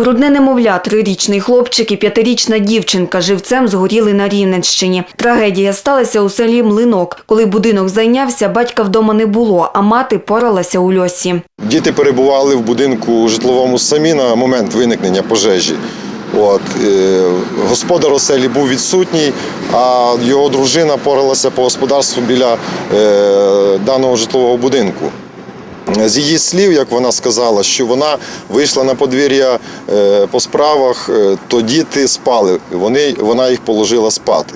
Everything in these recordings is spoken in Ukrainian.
Грудне немовля, трирічний хлопчик і п'ятирічна дівчинка живцем згоріли на Рівненщині. Трагедія сталася у селі Млинок. Коли будинок зайнявся, батька вдома не було, а мати поралася у льосі. Діти перебували в будинку житловому самі на момент виникнення пожежі. От, е, господар оселі був відсутній, а його дружина поралася по господарству біля е, даного житлового будинку. З її слів, як вона сказала, що вона вийшла на подвір'я е, по справах, е, то діти спали, вони, вона їх положила спати.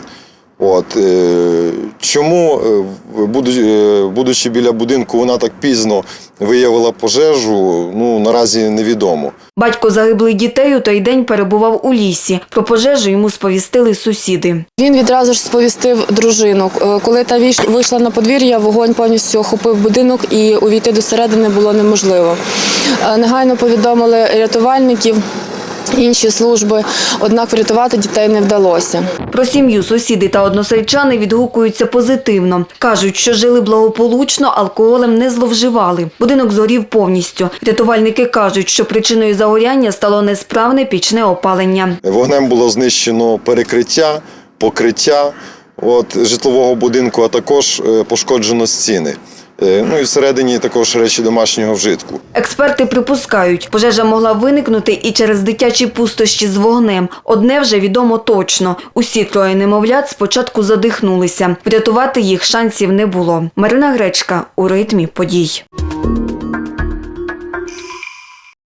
От, е, чому, е, е, будучи біля будинку, вона так пізно виявила пожежу, ну наразі невідомо. Батько загиблих дітей у той день перебував у лісі. Про пожежу йому сповістили сусіди. Він відразу ж сповістив дружину. Коли та вийшла на подвір'я, вогонь повністю охопив будинок і увійти до середини було неможливо. Негайно повідомили рятувальників. Інші служби, однак врятувати дітей не вдалося. Про сім'ю сусіди та односельчани відгукуються позитивно. Кажуть, що жили благополучно, алкоголем не зловживали. Будинок згорів повністю. Рятувальники кажуть, що причиною загоряння стало несправне пічне опалення. Вогнем було знищено перекриття, покриття от, житлового будинку, а також е, пошкоджено стіни. Е, Ну і всередині також речі домашнього вжитку. Експерти припускають, пожежа могла виникнути і через дитячі пустощі з вогнем. Одне вже відомо точно. Усі троє немовлят спочатку задихнулися. Врятувати їх шансів не було. Марина Гречка у ритмі подій.